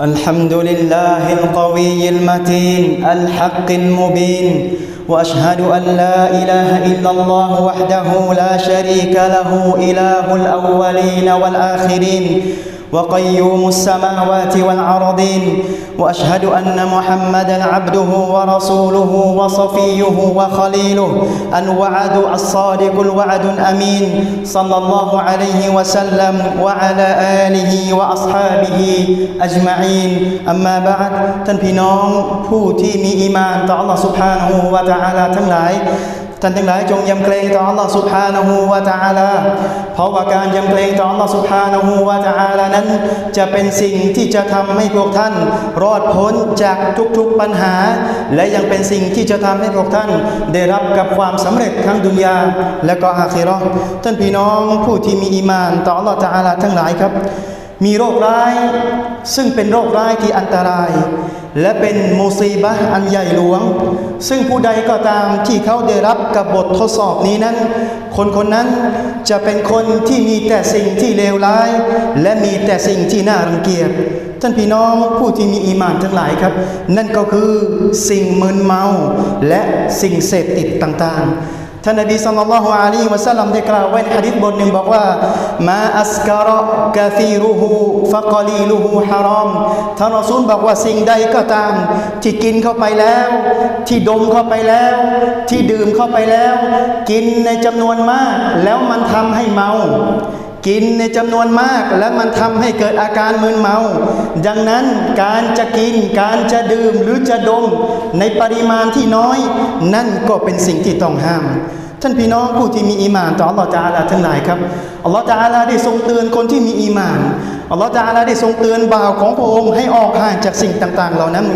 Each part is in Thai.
الحمد لله القوي المتين الحق المبين وأشهد أن لا إله إلا الله وحده لا شريك له إله الأولين والآخرين وقيوم السماوات والارضين واشهد ان محمدا عبده ورسوله وصفيه وخليله الوعد الصادق الوعد الامين صلى الله عليه وسلم وعلى اله واصحابه اجمعين اما بعد ท่านพี่น้องผู้ที่มีอีมานต่อ Allah سبحانه และ تعالى ทั้งหลาย ท่านทั้งหลายจงยำเกรงต่อ Allah سبحانه และ تعالى เพราะว่าการยำเกรงต่อ Allah سبحانه และ تعالى นั้น จะเป็นสิ่งที่จะทำให้พวกท่าน รอดพ้นจากทุกๆปัญหา และยังเป็นสิ่งที่จะทำให้พวกท่าน ได้รับกับความสำเร็จทั้งดุนยา และก็อาคิเราะห์ท่านพี่น้องผู้ที่มีอีมานต่อ Allah تعالى ทั้งหลายครับ มีโรคร้าย ซึ่งเป็นโรคร้ายที่อันตราย และเป็นมุซีบะห์อันใหญ่หลวง ซึ่งผู้ใดก็ตามที่เขาได้รับกับบททดสอบนี้นั้น คนคนนั้นจะเป็นคนที่มีแต่สิ่งที่เลวร้าย และมีแต่สิ่งที่น่ารังเกียจท่านพี่น้องผู้ที่มีอีมานทั้งหลายครับ นั่นก็คือสิ่งมึนเมาและสิ่งเสพติดต่างๆ ท่านนบีสัลลัลลอฮุอะลัยฮิวะสัลลัมได้กล่าวไว้ในหะดีษบทหนึ่งบอกว่ามาอัสการะกะซีรุฮูฟะกอลีลุฮูฮารอมท่านรอซูลบอกว่าสิ่งใดก็ตาม ที่กินเข้าไปแล้ว ที่ดมเข้าไปแล้ว ที่ดื่มเข้าไปแล้ว กินในจำนวนมาก แล้วมันทำให้เมา กินในจำนวนมากและมันทำให้เกิดอาการมึนเมา ดังนั้นการจะกินการจะดื่มหรือจะดมในปริมาณที่น้อย นั่นก็เป็นสิ่งที่ต้องห้าม ท่านพี่น้องผู้ที่มีอิมานต่อหลอจาลาทั้งหลายครับ อัลลอฮฺจาลาได้ทรงเตือนคนที่มีอีมานอัลลอฮฺจาลาได้ทรงเตือนบ่าวของพระองค์ให้ออกห่างจากสิ่งต่าง ๆ เหล่านั้น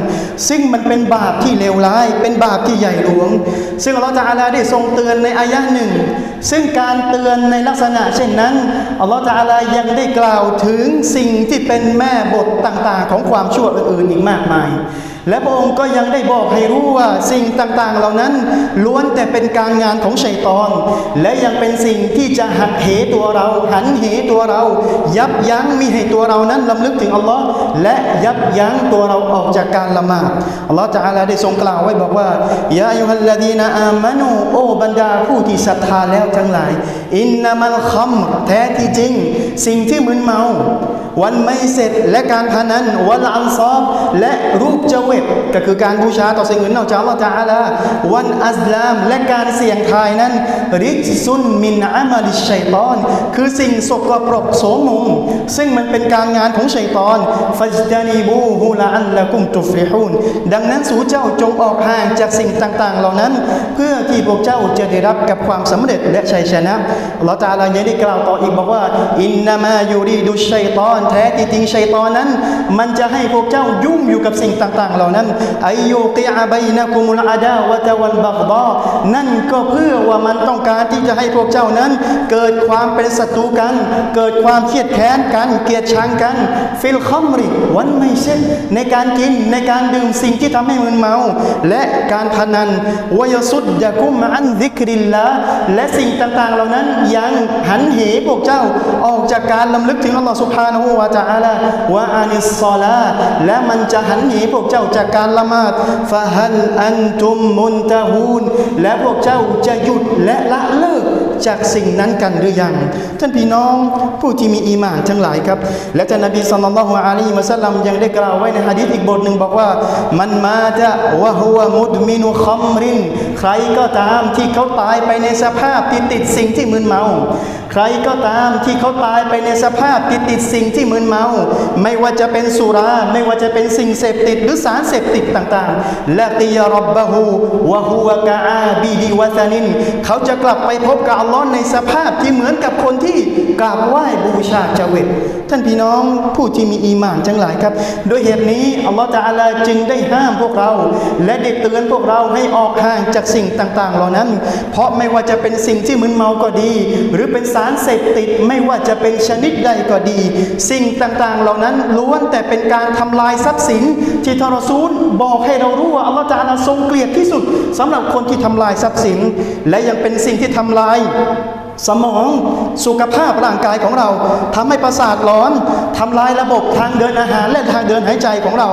ซึ่งมันเป็นบาปที่เลวร้าย เป็นบาปที่ใหญ่หลวง ซึ่งอัลลอฮฺจาลาได้ทรงเตือนในอายะห์หนึ่ง ซึ่งการเตือนในลักษณะเช่นนั้นอัลลอฮฺจาลายังได้กล่าวถึงสิ่งที่เป็นแม่บทต่าง ๆ ของความชั่วอื่นๆอีกมากมายและพระองค์ก็ยังได้บอกให้รู้ว่าสิ่งต่างๆ เหล่านั้นล้วนแต่เป็นการงานของชัยตอน และยังเป็นสิ่งที่จะหักเหตัวเราหันเหตัวเรา ยับยั้งมิให้ตัวเรานั้นลำลึกถึงอัลลอฮ์และยับยั้งตัวเราออกจากการละหมาดอัลลอฮ์จะอาลาได้ทรงกล่าวไว้บอกว่ายาอุฮัลลดีนาอามานูโอบรรดาผู้ที่ศรัทธาแล้วทั้งหลาย อินนามัลคัมแท้ที่จริง สิ่งที่มึนเมา วันไม่เสร็จและการพนันวันอันซอบและรูปเจเวตก็คือการบูชาต่อสิ่งอื่นนอกจากอัลลอฮฺจาลาวันอัสลามและการเสี่ยงทายนั้น ริจซุนมินอามาลิชัยตอน คือสิ่งสกปรกโสมมซึ่งมันเป็นการงานของชัยตอนฟัจดานีบูฮูลาอัลละกุมตุฟริฮูนดังนั้นสู่เจ้าจงออกห่างจากสิ่งต่างๆ เหล่านั้น เพื่อที่พวกเจ้าจะได้รับกับความสำเร็จและชัยชนะอัลลอฮฺจาลายังได้กล่าวต่ออีกบอกว่าอินนนามายูรีดุชัยตอน แท้ที่จริงชัยตอนนั้น มันจะให้พวกเจ้ายุ่งอยู่กับสิ่งต่าง ๆ เหล่านั้นอายุกิอาบัยนะกุมุลอาดาวะตะวันบักดอนั่นก็เพื่อว่ามันต้องการที่จะให้พวกเจ้านั้น เกิดความเป็นศัตรูกัน เกิดความเครียดแค้นกัน เกลียดชังกัน ฟิลคอมริวันไม่เช่นในการกินในการดื่มสิ่งที่ทำให้มึนเมา และการพนันวยสุดยากุมอันซิกริลละและสิ่งต่างๆเหล่านั้นยังหันเหพวกเจ้าออกจากการลำลึกถึงอัลลอฮฺสุบฮานะฮูวะตะอาลาวะอานิสซอลาและมันจะหันเหพวกเจ้าจากการละหมาดฟะฮัลอันตุมมุนตะฮูนและพวกเจ้าจะหยุดและละเลิกจากสิ่งนั้นกันหรือยัง ท่านพี่น้องผู้ที่มีอีหม่านทั้งหลายครับ และท่านนบีสัลลัลลอฮุอะลัยฮิวะสัลลัมยังได้กล่าวไว้ในหะดีษอีกบทหนึ่งบอกว่ามันมาจะวะฮุวะมุดมินุคัมริน ใครก็ตามที่เขาตายไปในสภาพที่ติดสิ่งที่มึนเมา ใครก็ตามที่เขาตายไปในสภาพที่ติดสิ่งที่มึนเมา ไม่ว่าจะเป็นสุรา ไม่ว่าจะเป็นสิ่งเสพติดหรือสารเสพติดต่างๆและติยารับบะฮูวะฮูวะกะอาบีดีวะซานิน เขาจะกลับไปพบกับอัลลอฮ์ในสภาพที่เหมือนกับคนที่กราบไหว้บูชาจาเวต ท่านพี่น้องผู้ที่มีอีหม่านทั้งหลายครับ โดยเหตุนี้อัลลอฮ์ตะอาลาจึงได้ห้ามพวกเรา และได้เตือนพวกเราให้ออกห่างจากสิ่งต่าง ๆ เหล่านั้น เพราะไม่ว่าจะเป็นสิ่งที่มึนเมาก็ดี หรือเป็นสารเสพติดไม่ว่าจะเป็นชนิดใดก็ดี สิ่งต่าง ๆ เหล่านั้นล้วนแต่เป็นการทำลายทรัพย์สินที่ทารซูลบอกให้เรารู้ว่าอัลลอฮฺจะอาลาทรงเกลียดที่สุดสำหรับคนที่ทำลายทรัพย์สิน และยังเป็นสิ่งที่ทำลาย สมองสุขภาพร่างกายของเราทำให้ประสาทร้อนทำลายระบบทางเดินอาหารและทางเดินหายใจของเรา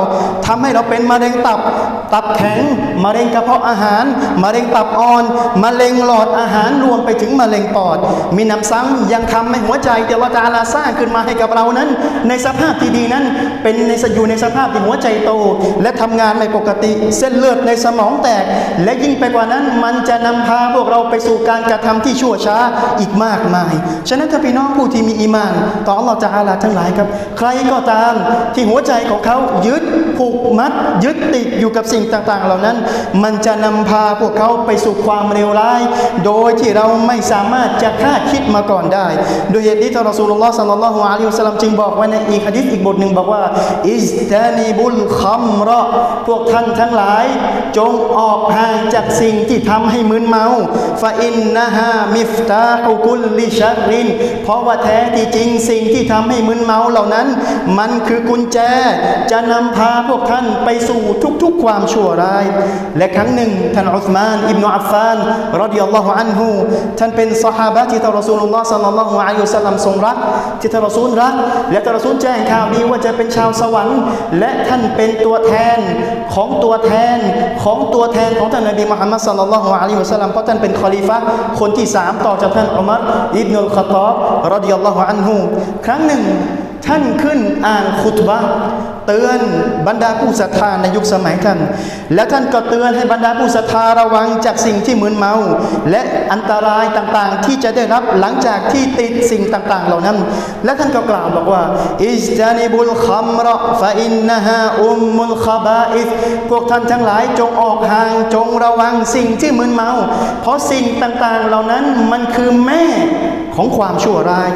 ทำให้เราเป็นมะเร็งตับ ตับแข็งมะเร็งกระเพาะอาหารมะเร็งตับอ่อนมะเร็งหลอดอาหารรวมไปถึงมะเร็งปอด มีน้ำซ้ำยังทำให้หัวใจเดลตาลาสร้างขึ้นมาให้กับเรานั้น ในสภาพที่ดีนั้น เป็นในอยู่ในสภาพที่หัวใจโต และทำงานไม่ปกติ เส้นเลือดในสมองแตก และยิ่งไปกว่านั้นมันจะนำพาพวกเราไปสู่การกระทำที่ชั่วช้าอีกมากมาย ฉะนั้นถ้าพี่น้องผู้ที่มีอีมาน ต่ออัลลอฮฺจะอาลาทั้งหลายครับ ใครก็ตามที่หัวใจของเขายึดผูกมัด ยึดติดอยู่กับสิ่งต่าง ๆ เหล่านั้น มันจะนำพาพวกเขาไปสู่ความเลวร้าย โดยที่เราไม่สามารถจะคาดคิดมาก่อนได้ โดยเหตุนี้ท่านรอสูลุลลอฮ์สัลลัลลอฮุอะลัยฮิวะสัลลัมจึงบอกไว้ในอีกหะดีษอีกบทหนึ่งบอกว่าอิสตานิบุลคัมราะพวกท่านทั้งหลาย จงออกห่างจากสิ่งที่ทำให้มึนเมาฟาอินนะฮามิฟตาฮุกุลลิชัริน เพราะว่าแท้ที่จริงสิ่งที่ทำให้มึนเมาเหล่านั้น มันคือกุญแจ จะนำพาพวกท่านไปสู่ทุกๆความชั่วร้าย และครั้งหนึ่งท่านอุสมาน อิบนุอัฟฟานรดิยัลลอฮุอันฮุท่านเป็นสหาบะที่ท่านรอซูลุลลอฮ์สัลลัลลอฮุอะลัยฮิวสัลลัมทรงรัก ที่ท่านรอซูลรัก และท่านรอซูลแจ้งข่าวดีว่าจะเป็นชาวสวรรค์ และท่านเป็นตัวแทนของตัวแทนของตัวแทนของท่านนบีมุฮัมมัดสัลลัลลอฮุอะลัยฮิวสัลลัมเพราะท่านเป็นคอลิฟะคนที่สามต่อจากท่านอุมัรอิบนุลขตอบรดิยัลลอฮุอันฮุครั้งหนึ่ง ท่านขึ้นอ่านคุตบะห์เตือนบรรดาผู้ศรัทธาในยุคสมัยท่าน และท่านก็เตือนให้บรรดาผู้ศรัทธาระวังจากสิ่งที่มึนเมา และอันตรายต่างๆ ที่จะได้รับหลังจากที่ติดสิ่งต่างๆ เหล่านั้น และท่านก็กล่าวบอกว่าอิสตานิบุลคัมระฟะอินนะฮาอุมมุลคาบาอิสพวกท่านทั้งหลายจงออกห่างจงระวังสิ่งที่มึนเมา เพราะสิ่งต่างๆ เหล่านั้นมันคือแม่ ของความชั่วร้าย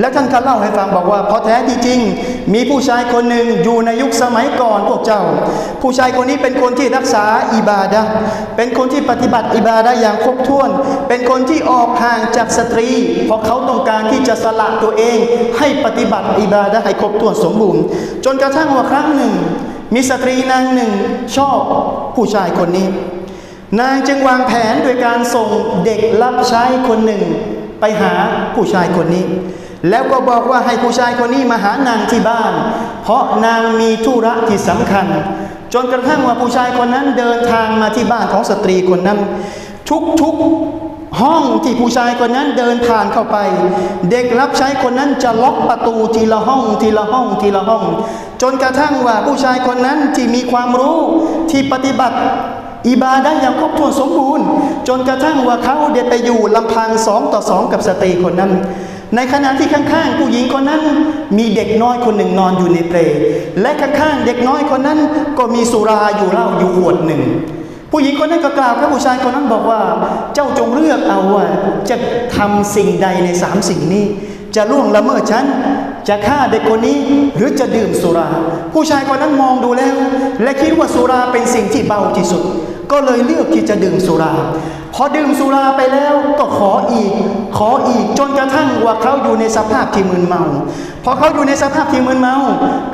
และท่านก็เล่าให้ฟังบอกว่าพราะแท้ที่จริง มีผู้ชายคนหนึ่งอยู่ในยุคสมัยก่อนพวกเจ้า ผู้ชายคนนี้เป็นคนที่รักษาอิบาดะเป็นคนที่ปฏิบัติอิบาดะอย่างครบถ้วน เป็นคนที่ออกห่างจากสตรี เพราะเขาต้องการที่จะสละตัวเอง ให้ปฏิบัติอิบาดะให้ครบถ้วนสมบูรณ์ จนกระทั่งว่าครั้งหนึ่ง มีสตรีนางหนึ่งชอบผู้ชายคนนี้นางจึงวางแผนโดยการส่งเด็กรับใช้คนหนึ่ง ไปหาผู้ชายคนนี้ แล้วก็บอกว่าให้ผู้ชายคนนี้มาหานางที่บ้าน เพราะนางมีธุระที่สำคัญ จนกระทั่งว่าผู้ชายคนนั้นเดินทางมาที่บ้านของสตรีคนนั้น ทุกๆห้องที่ผู้ชายคนนั้นเดินผ่านเข้าไป เด็กรับใช้คนนั้นจะล็อกประตูทีละห้องทีละห้องทีละห้อง จนกระทั่งว่าผู้ชายคนนั้นที่มีความรู้ที่ปฏิบัติ อิบาดะอย่างครบถ้วนสมบูรณ์ จนกระทั่งว่าเขาเดไปอยู่ลำพังสองต่อสองกับสตรีคนนั้น ในขณะที่ข้างๆ ผู้หญิงคนนั้น มีเด็กน้อยคนหนึ่งนอนอยู่ในเปลและข้างๆเด็กน้อยคนนั้นก็มีสุราอยู่เหล้าอยู่ขวดหนึ่ง ผู้หญิงคนนั้นก็กล่าวกับผู้ชายคนนั้นบอกว่า เจ้าจงเลือกเอาว่าจะทำสิ่งใดในสามสิ่งนี้ จะล่วงละเมิดฉันจะฆ่าเด็กคนนี้หรือจะดื่มสุรา ผู้ชายคนนั้นมองดูแล้ว และคิดว่าสุราเป็นสิ่งที่เบาที่สุด ก็เลยเลือกที่จะดื่มสุรา พอดื่มสุราไปแล้วก็ขออีก ขออีกจนกระทั่งว่าเขาอยู่ในสภาพที่มึนเมา พอเขาอยู่ในสภาพที่มึนเมา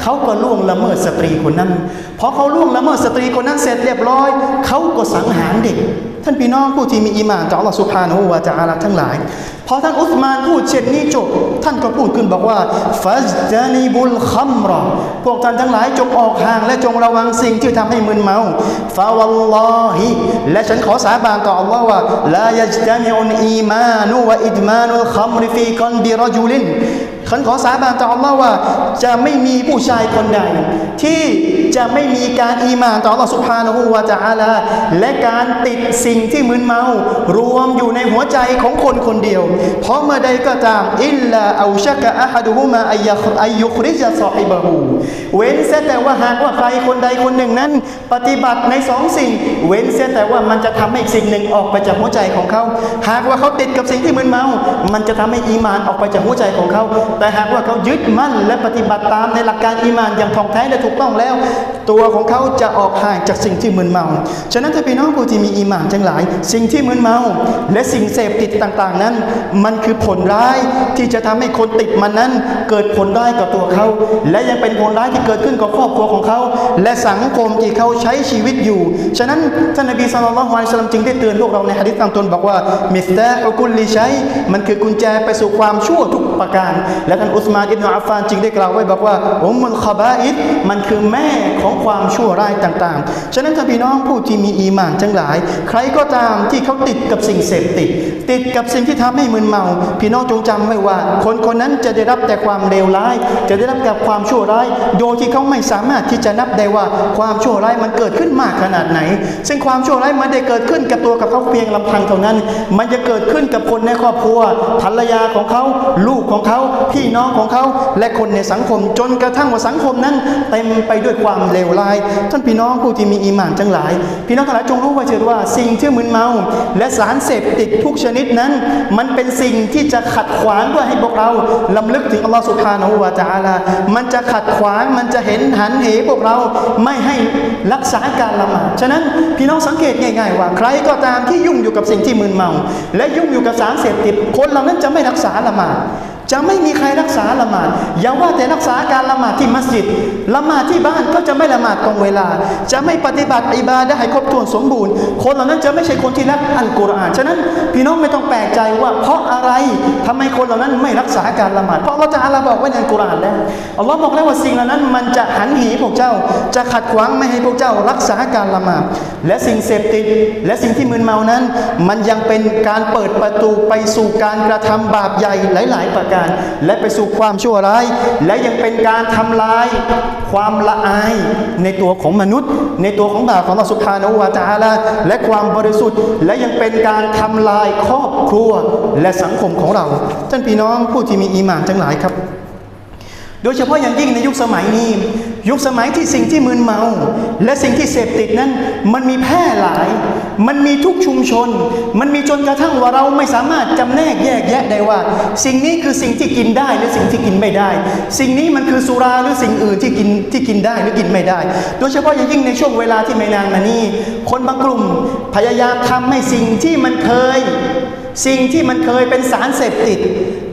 เขาก็ล่วงละเมิดสตรีคนนั้น พอเขาล่วงละเมิดสตรีคนนั้นเสร็จเรียบร้อยเขาก็สังหารเด็ก ท่านพี่น้องผู้ที่มีอีมานต่ออัลลอฮฺสุบฮานวะตะอาลาทั้งหลายพอท่านอุสมานพูดเช่นนี้จบท่านก็พูดขึ้นบอกว่าฟัจานิบุลคัมรอพวกท่านทั้งหลายจงออกห่าง และจงระวังสิ่งที่ทำให้มึนเมาฟาวัลลอฮิและฉันขอสาบานต่ออัลลอฮ์ว่าลายจตามิอุนอีมานุวะอิดมานุลคัมริฟีกอนบิรจุลิน ฉันขอสาบานต่ออัลลอฮ์ว่า จะไม่มีผู้ชายคนใด ที่จะไม่มีการอีหมานต่ออัลลอฮ์สุบฮานะฮูวะตะอาลาและการติดสิ่งที่มึนเมา รวมอยู่ในหัวใจของคนคนเดียว เพราะเมื่อใดก็ตามอิลลาอาชักะอะฮัดุฮุมาอัยยะอัยยุคริจซอฮิบะฮูเว้นเสียแต่ว่าหากว่าใครคนใดคนหนึ่งนั้น ปฏิบัติในสองสิ่ง เว้นเสียแต่ว่ามันจะทำให้สิ่งหนึ่งออกไปจากหัวใจของเขา หากว่าเขาติดกับสิ่งที่มึนเมา มันจะทำให้อีมานออกไปจากหัวใจของเขาแต่หากว่าเขายึดมั่นและปฏิบัติตามในหลักการอีมานอย่างท่องแท้และถูกต้องแล้ว ตัวของเขาจะออกห่างจากสิ่งที่มึนเมา ฉะนั้นถ้าพี่น้องผู้ที่มีอีมานทั้งหลาย สิ่งที่มึนเมา และสิ่งเสพติดต่างๆ นั้น มันคือผลร้ายที่จะทำให้คนติดมันนั้น เกิดผลร้ายกับตัวเขา และยังเป็นผลร้ายที่เกิดขึ้นกับครอบครัวของเขา และสังคมที่เขาใช้ชีวิตอยู่ ฉะนั้นท่านนบีศ็อลลัลลอฮุอะลัยฮิวะซัลลัมจึงได้เตือนพวกเราในหะดีษตามตนบอกว่ามิสตาอุกุลลิชัยมันคือกุญแจไปสู่ความชั่วทุกประการและท่านอุสมานอิบนุอัฟฟานจึงได้กล่าวไว้บอกว่าอุมมุลคบาอิดมันคือแม่ของความชั่วร้ายต่างๆ ฉะนั้นท่านพี่น้องผู้ที่มีอีหม่านทั้งหลาย ใครก็ตามที่เขาติดกับสิ่งเสพติด ติดกับสิ่งที่ทำให้มึนเมา พี่น้องจงจำไว้ว่า คนคนนั้นจะได้รับแต่ความเลวร้าย จะได้รับกับความชั่วร้าย โดยที่เขาไม่สามารถที่จะนับได้ว่าความชั่วร้ายมันเกิดขึ้นมากขนาดไหน ซึ่งความชั่วร้ายมันได้เกิดขึ้นกับตัวกับเขาเพียงลำพังเท่านั้น มันจะเกิดขึ้นกับคนในครอบครัวภรรยาของเขาลูกของเขาพี่น้องของเขาและคนในสังคมจนกระทั่งว่าสังคมนั้นเต็มไปด้วยความเลวร้าย ท่านพี่น้องผู้ที่มีอีหมานทั้งหลาย พี่น้องทั้งหลายจงรู้ไว้เถิดว่าสิ่งที่มึนเมา และสารเสพติดทุกชนิดนั้น มันเป็นสิ่งที่จะขัดขวางเพื่อให้พวกเราลำลึกถึงอัลลอฮฺสุบฮานะฮูวาตะอาลามันจะขัดขวางมันจะเห็นหันเหพวกเราไม่ให้รักษาการละหมาดฉะนั้นพี่น้องสังเกตง่ายๆว่า ใครก็ตามที่ยุ่งอยู่กับสิ่งที่มึนเมา และยุ่งอยู่กับสารเสพติดคนเหล่านั้นจะไม่รักษาละหมาด จะไม่มีใครรักษาละหมาดอย่าว่าแต่รักษาการละหมาดที่มัสยิดละหมาดที่บ้านก็จะไม่ละหมาดตรงเวลา จะไม่ปฏิบัติอิบาดะให้ครบถ้วนสมบูรณ์ คนเหล่านั้นจะไม่ใช่คนที่รักอัลกุรอานฉะนั้นพี่น้องไม่ต้องแปลกใจว่า เพราะอะไรทำไมคนเหล่านั้นไม่รักษาการละหมาดเพราะเราจะอาลาบอกไว้ในอัลกุรอานแล้วอัลลอฮ์บอกแล้วว่าสิ่งเหล่านั้น มันจะหันเหพวกเจ้า จะขัดขวางไม่ให้พวกเจ้ารักษาการละหมาดและสิ่งเสพติดและสิ่งที่มึนเมานั้น มันยังเป็นการเปิดประตูไปสู่การกระทำบาปใหญ่หลาย ๆ ประการ และไปสู่ความชั่วร้าย และยังเป็นการทำลายความละอายในตัวของมนุษย์ ในตัวของบาปของเราสุภาโนวาจาละและความบริสุทธิ์ และยังเป็นการทำลายครอบครัวและสังคมของเราท่านพี่น้องผู้ที่มีอีหมานทั้งหลายครับ โดยเฉพาะอย่างยิ่งในยุคสมัยนี้ ยุคสมัยที่สิ่งที่มึนเมา และสิ่งที่เสพติดนั้น มันมีแพร่หลาย มันมีทุกชุมชน มันมีจนกระทั่งว่าเราไม่สามารถจำแนกแยกแยะได้ว่า สิ่งนี้คือสิ่งที่กินได้หรือสิ่งที่กินไม่ได้ สิ่งนี้มันคือสุราหรือสิ่งอื่นที่กินที่กินได้หรือกินไม่ได้ โดยเฉพาะอย่างยิ่งในช่วงเวลาที่ไม่นานมานี้คนบางกลุ่มพยายามทำให้สิ่งที่มันเคย สิ่งที่มันเคยเป็นสารเสพติด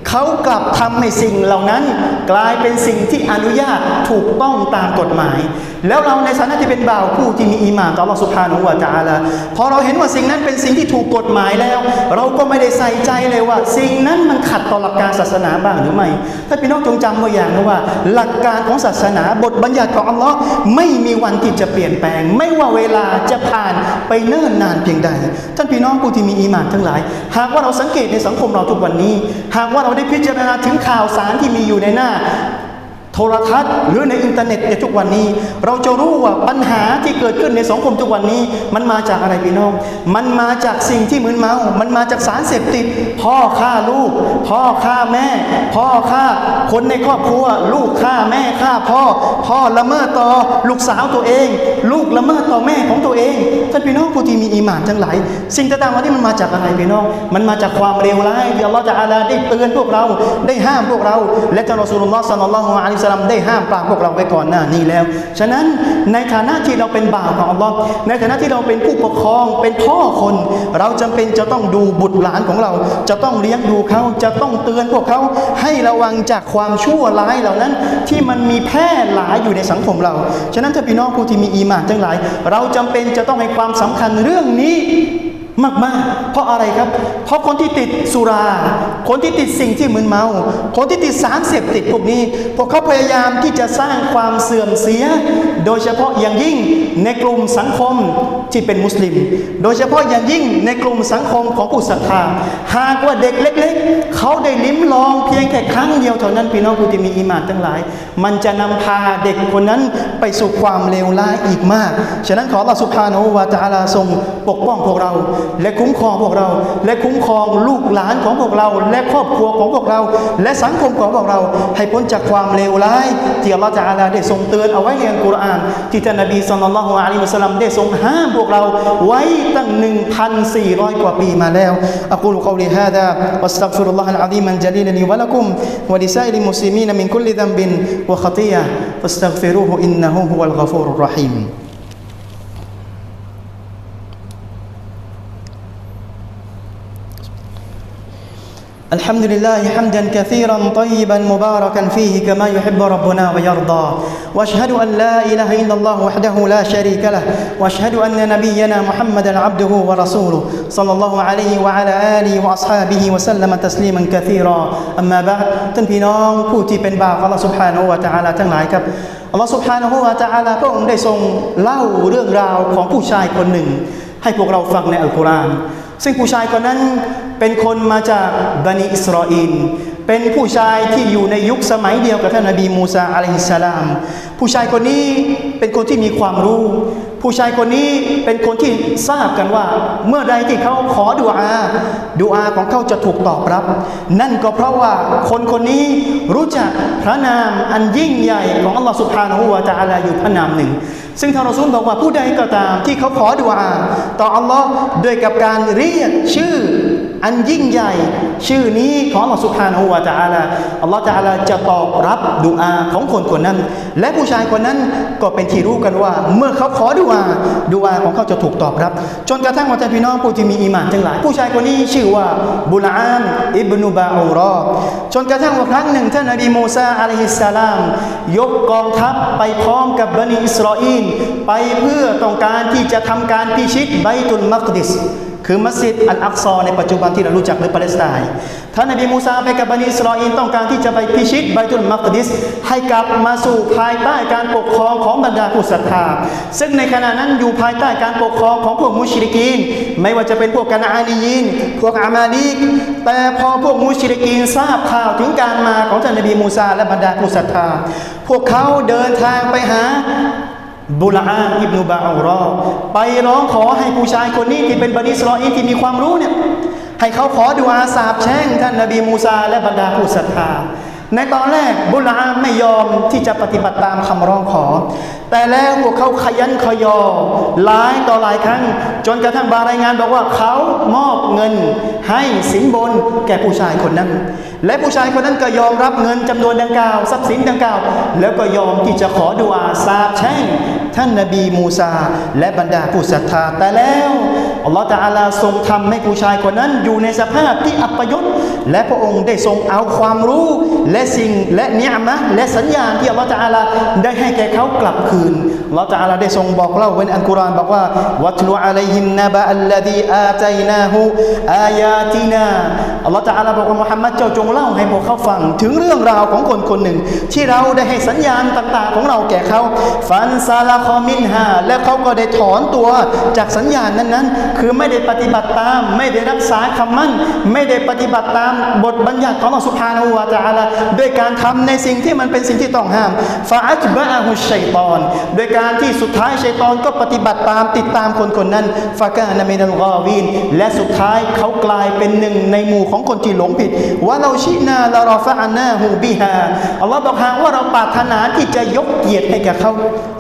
เขากลับทำให้สิ่งเหล่านั้น กลายเป็นสิ่งที่อนุญาตถูกต้องตามกฎหมาย แล้วเราในฐานะที่เป็นบ่าวผู้ที่มีอีมานต่ออัลอสุบฮานุวะตะอาลาพอเราเห็นว่าสิ่งนั้นเป็นสิ่งที่ถูกกฎหมายแล้ว เราก็ไม่ได้ใส่ใจเลยว่า สิ่งนั้นมันขัดต่อหลักการศาสนาบ้างหรือไม่ถ้าพี่น้องจงจำไว้อย่างนะว่า หลักการของศาสนาบทบัญญัติของอัลลอฮ์ไม่มีวันที่จะเปลี่ยนแปลง ไม่ว่าเวลาจะผ่านไปเนิ่นนานเพียงใด ท่านพี่น้องผู้ที่มีอีมานทั้งหลาย หากว่าเราสังเกตในสังคมเราทุกวันนี้ หากว่าเราได้พิจารณาถึงข่าวสารที่มีอยู่ในหน้า ทรทัศน์ หรือในอินเทอร์เน็ตในทุกวันนี้ เราจะรู้ว่าปัญหาที่เกิดขึ้นในสังคมทุกวันนี้ มันมาจากอะไรพี่น้อง มันมาจากสิ่งที่มึนเมา มันมาจากสารเสพติด พ่อฆ่าลูก พ่อฆ่าแม่ พ่อฆ่าคนในครอบครัว ลูกฆ่าแม่ฆ่าพ่อ พ่อละเมิดต่อลูกสาวตัวเอง ลูกละเมิดต่อแม่ของตัวเองท่านพี่น้องผู้ที่มีอีหมานทั้งหลายสิ่งต่างๆวันนี้มันมาจากอะไรพี่น้อง มันมาจากความเลวร้ายที่อัลลอฮฺจะอาลาได้เตือนพวกเราได้ห้ามพวกเรา และท่านรอสูลุลลอฮ์สัลลัลลอฮุอะลัยฮิวลัมได้ห้ามปรามพวกเราไว้ก่อนหน้านี้แล้ว ฉะนั้นในฐานะที่เราเป็นบ่าวของอัลลอฮ์ในฐานะที่เราเป็นผู้ปกครองเป็นพ่อคน เราจำเป็นจะต้องดูบุตรหลานของเรา จะต้องเลี้ยงดูเขาจะต้องเตือนพวกเขาให้ระวังจากความชั่วร้ายเหล่านั้น ที่มันมีแพร่หลายอยู่ในสังคมเรา ฉะนั้นถ้าพี่น้องผู้ที่มีอีหม่านทั้งหลาย เราจำเป็นจะต้องให้ความสำคัญเรื่องนี้ มากๆ เพราะอะไรครับ เพราะคนที่ติดสุรา คนที่ติดสิ่งที่มึนเมา คนที่ติดสารเสพติดพวกนี้ พวกเขาพยายามที่จะสร้างความเสื่อมเสีย โดยเฉพาะอย่างยิ่งในกลุ่มสังคมที่เป็นมุสลิม โดยเฉพาะอย่างยิ่งในกลุ่มสังคมของผู้ศรัทธา หากว่าเด็กเล็ก ๆ เขาได้ลิ้มลองเพียงแค่ครั้งเดียวเท่านั้นพี่น้องผู้ที่มีอีหมานทั้งหลาย มันจะนำพาเด็กคนนั้นไปสู่ความเลวร้ายอีกมาก ฉะนั้นขอลลอฮฺสุบฮานวะตะอาลาทรงปกป้องพวกเราและคุ้มครองพวกเรา และคุ้มครองลูกหลานของพวกเรา และครอบครัวของพวกเรา และสังคมของพวกเรา ให้พ้นจากความเลวร้ายที่อัลลอฮฺตะอาลาได้ทรงเตือนเอาไว้ในอัลกุรอานที่ท่านนบีสุลต่านละฮ์อะลัยฮิวะสัลลัมได้ทรงห้ามพวกเราไว้ตั้ง 1,400 กว่าปีมาแล้วอักูลุกอลิฮาดาวัสตัฆฟิรุลลอฮ์ الحمد لله حمدا كثيرا طيبا مباركا فيه كما يحب ربنا ويرضى واشهد ان لا اله الا الله وحده لا شريك له واشهد ان نبينا محمدا عبده ورسوله صلى الله عليه وعلى اله واصحابه وسلم تسليما كثيرا اما بعد ท่านพี่น้องผู้ที่เป็นบ่าวของ Allah سبحانه และ تعالى ทั้งหลายครับ Allah سبحانه และ تعالى พระองค์ได้ทรงเล่าเรื่องราวของผู้ชายคนหนึ่ง ให้พวกเราฟังในอัลกุรอาน ซึ่งผู้ชายคนนั้น เป็นคนมาจากบันิอิสราเอลเป็นผู้ชายที่อยู่ในยุคสมัยเดียวกับท่านนบีมูซาอะลัยฮิสสลาม ผู้ชายคนนี้เป็นคนที่มีความรู้ ผู้ชายคนนี้เป็นคนที่ทราบกันว่า เมื่อใดที่เขาขอดุอาดุอาของเขาจะถูกตอบรับ นั่นก็เพราะว่าคนคนนี้รู้จักพระนามอันยิ่งใหญ่ของอัลลอฮฺสุบฮานะฮูวะตะอาลาอยู่พระนามหนึ่ง ซึ่งท่านรอซูลบอกว่าผู้ใดก็ตามที่เขาขอดุอาต่ออัลลอฮ์ด้วยกับการเรียกชื่อ อันยิ่งใหญ่ชื่อนี้ของอัลลอฮ์สุบฮานะฮูวะตะอาลาอัลลอฮ์ตะอาลาจะตอบรับดุอาของคนคนนั้น และผู้ชายคนนั้นก็เป็นที่รู้กันว่า เมื่อเขาขอดุอาดุอาของเขาจะถูกตอบรับ จนกระทั่งว่าท่พี่น้องผู้ที่มีอีหมานทั้งหลาย ผู้ชายคนนี้ชื่อว่าบุลอานอิบนุบาอูรอจนกระทั่งว่าครั้งหนึ่งท่านนบีมูซาอะลัยฮิสสลาม ยกกองทัพไปพร้อมกับบันิอิสราเอลไปเพื่อต้องการที่จะทำการพิชิตไบตุลมักดิส คือมัสยิดอัลอักซอในปัจจุบันที่เรารู้จักในปาเลสไตน์ท่านนบีมูซาไปกับบันิอิสราเอลต้องการที่จะไปพิชิตไบตุลมักดิส ให้กลับมาสู่ภายใต้การปกครองของบรรดาผู้ศรัทธาซึ่งในขณะนั้นอยู่ภายใต้การปกครองของพวกมุชริกีน ไม่ว่าจะเป็นพวกกานาอานียิน พวกอามาลีกแต่พอพวกมุชริกีนทราบข่าวถึงการมาของท่านนบีมูซาและบรรดาผู้ศรัทธาพวกเขาเดินทางไปหา บุลอาอิบนุบาอูรอไปร้องขอให้ผู้ชายคนนี้ที่เป็นบันิสรออีที่มีความรู้เนี่ยให้เขาขอดูอาสาบแช่งท่านนบีมูซาและบรรดาผู้ศรัทธาในตอนแรกบุลอาไม่ยอมที่จะปฏิบัติตามคำร้องขอ แต่แล้วพวกเขาขยันขยอ หลายต่อหลายครั้ง จนกระทั่งบารายงานบอกว่าเขามอบเงินให้สินบนแก่ผู้ชายคนนั้น และผู้ชายคนนั้นก็ยอมรับเงินจำนวนดังกล่าวทรัพย์สินดังกล่าว แล้วก็ยอมที่จะขอดุอาสาบแช่งท่านนบีมูซา และบรรดาผู้ศรัทธาแต่แล้วอัลลอฮฺตะอาลาทรงทำให้ผู้ชายคนนั้นอยู่ในสภาพที่อัปยศและพระองค์ได้ทรงเอาความรู้และสิ่งและเนียมะและสัญญาณที่อัลลอฮฺตะอาลาได้ให้แก่เขากลับคืนอัลลอฮฺตะอาลาได้ทรงบอกเล่าไว้ในอัลกุรอานบอกว่าวัตลุอะลัยฮิมนะบะอัลลดีอาตัยนาหูอายาตินาอัลลอฮฺตะอาลาบอกว่ามุฮัมมัดเจ้าจงเล่าให้พวกเขาฟัง ถึงเรื่องราวของคนคนหนึ่ง ที่เราได้ให้สัญญาณต่าง ๆ ของเราแก่เขาฟันซาลาคอมินฮาและเขาก็ได้ถอนตัวจากสัญญาณนั้นๆ คือไม่ได้ปฏิบัติตาม ไม่ได้รักษาคำมั่น ไม่ได้ปฏิบัติตามบทบัญญัติของอัลลอฮฺสุบฮานาหูวาตะอาลาด้วยการทำในสิ่งที่มันเป็นสิ่งที่ต้องห้ามฟาอัจบะอะฮุชัยตอนโดยการที่สุดท้ายชัยตอนก็ปฏิบัติตามติดตามคนคนนั้นฟากานามินัลกาวีนและสุดท้ายเขากลายเป็นหนึ่งในหมู่ของคนที่หลงผิดว่าเราชินาลารอฟะอานาฮูบิฮาอัลลอฮ์บอกหากว่าเราปรารถนาที่จะยกเกียรติให้แก่เขา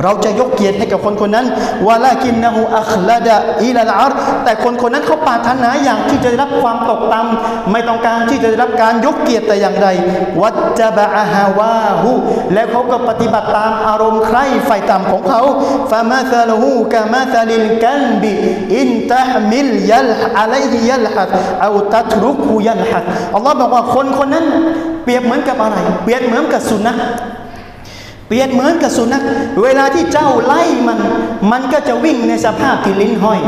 เราจะยกเกียรติให้กับคนคนนั้นวะลากินนะฮูอัคลาดะอิลาลอาร์แต่คนคนนั้นเขาปรารถนาอย่างที่จะได้รับความตกต่ำไม่ต้องการที่จะได้รับการยกเกียรติแต่อย่างใดวัจจะบะอาฮาวาหูแล้วเขาก็ปฏิบัติตามอารมณ์ใคร่ไฟต่ำของเขาฟามาซาลหูกามาซาลิลกันบิอินตะฮมิลยัลอะลัยฮิยัลฮัดเอาตัตรุกุยัลฮัดอัลลอฮ์บอกว่าคนคนนั้นเปรียบเหมือนกับอะไร เปรียบเหมือนกับสุนัข เปรียบเหมือนกับสุนัขเวลาที่เจ้าไล่มัน มันก็จะวิ่งในสภาพที่ลิ้นห้อย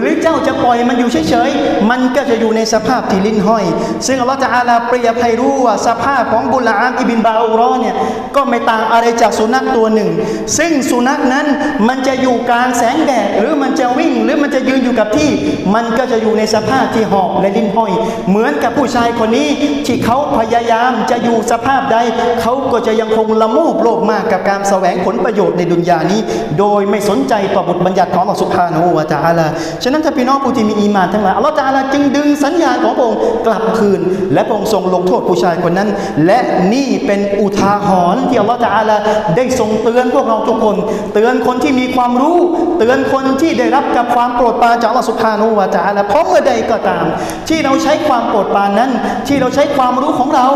หรือเจ้าจะปล่อยมันอยู่เฉยๆ มันก็จะอยู่ในสภาพที่ลิ้นห้อย ซึ่งอัลลอฮฺจะอาลาเปรียบให้รู้ว่าสภาพของบุลามอิบินบาอูรอเนี่ยก็ไม่ต่างอะไรจากสุนัขตัวหนึ่ง ซึ่งสุนัขนั้นมันจะอยู่กลางแสงแดดหรือมันจะวิ่งหรือมันจะยืนอย กับที่มันก็จะอยู่ในสภาพที่หอบและลิ้นห้อย เหมือนกับผู้ชายคนนี้ที่เขาพยายามจะอยู่สภาพใด เขาก็จะยังคงละโมบโลภมากกับการแสวงผลประโยชน์ในดุนยานี้ โดยไม่สนใจต่อบทบัญญัติของอัลสุบฮานวะตะอาลาฉะนั้นถ้าพี่น้องผู้ที่มีอีมานทั้งหลายอัลลอฮฺตะอาลาจึงดึงสัญญาณของพระองค์กลับคืน และพระองค์ทรงลงโทษผู้ชายคนนั้น และนี่เป็นอุทาหรณ์ที่อัลลอฮฺตะอาลาได้ทรงเตือนพวกเราทุกคน เตือนคนที่มีความรู้ เตือนคนที่ได้รับกับความโปรดปรานจากอัลลอฮฺสุบฮานวะจะอาละเพราะเมื่อใดก็ตาม ที่เราใช้ความโปรดปรานนั้น ที่เราใช้ความรู้ของเรา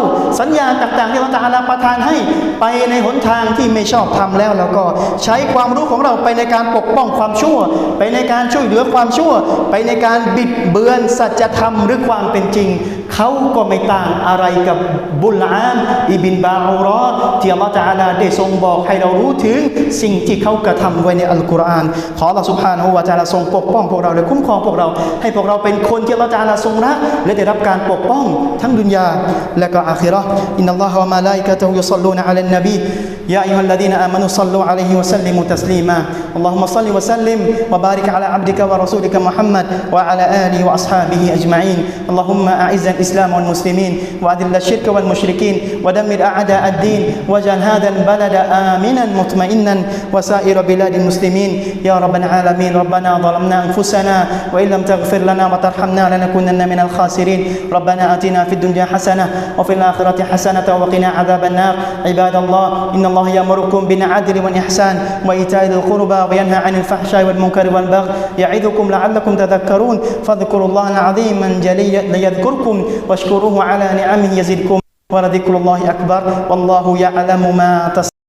สัญญาณต่างๆที่อัลลอฮฺตะอาลาประทานให้ไปในหนทางที่ไม่ชอบทำแล้วแล้วก็ใช้ความรู้ของเราไปในการปกป้องความชั่ว ไปในการช่วยเหลือความชั่ว ไปในการบิดเบือนสัจธรรมหรือความเป็นจริง เขาก็ไม่ต่างอะไรกับบุลอามอิบินบาอูรอที่อัลลอฮฺตาลาได้ทรงบอกให้เรารู้ถึงสิ่งที่เขากระทำไว้ในอัลกุรอานขออัลลอฮฺสุบฮานะฮูวะตะอาลาทรงปกป้องพวกเราและคุ้มครองพวกเรา ให้พวกเราเป็นคนที่อัลลอฮฺตาลาทรงรักและได้รับการปกป้องทั้งดุนยาและก็อาคิราอินนัลลอฮฺวะมะลาอิกะตุฮุยุศ็อลลูนะอะลันนบี يا أيها الذين آمنوا صلوا عليه وسلموا تسليما. اللهم صل وسلم وبارك على عبدك ورسولك محمد وعلى آله وأصحابه أجمعين. اللهم أعز الإسلام والمسلمين وأذل الشرك والمشركين ودمر أعداء الدين واجعل هذا البلد آمنا مطمئنا وسائر بلاد المسلمين. يا رب العالمين ربنا ظلمنا أنفسنا وإن لم تغفر لنا وترحمنا لنكونن من الخاسرين. ربنا آتنا في الدنيا حسنة وفي الآخرة حسنة وقنا عذاب النار. عباد الله إن الله يأمركم بالعدل والإحسان وإيتاء ذي القربى وينهى عن الفحشاء والمنكر والبغي يعظكم لعلكم تذكرون فاذكروا الله العظيم الجلي ليذكركم واشكروه على نعمه يزدكم ولذكر الله أكبر والله يعلم ما تصنعون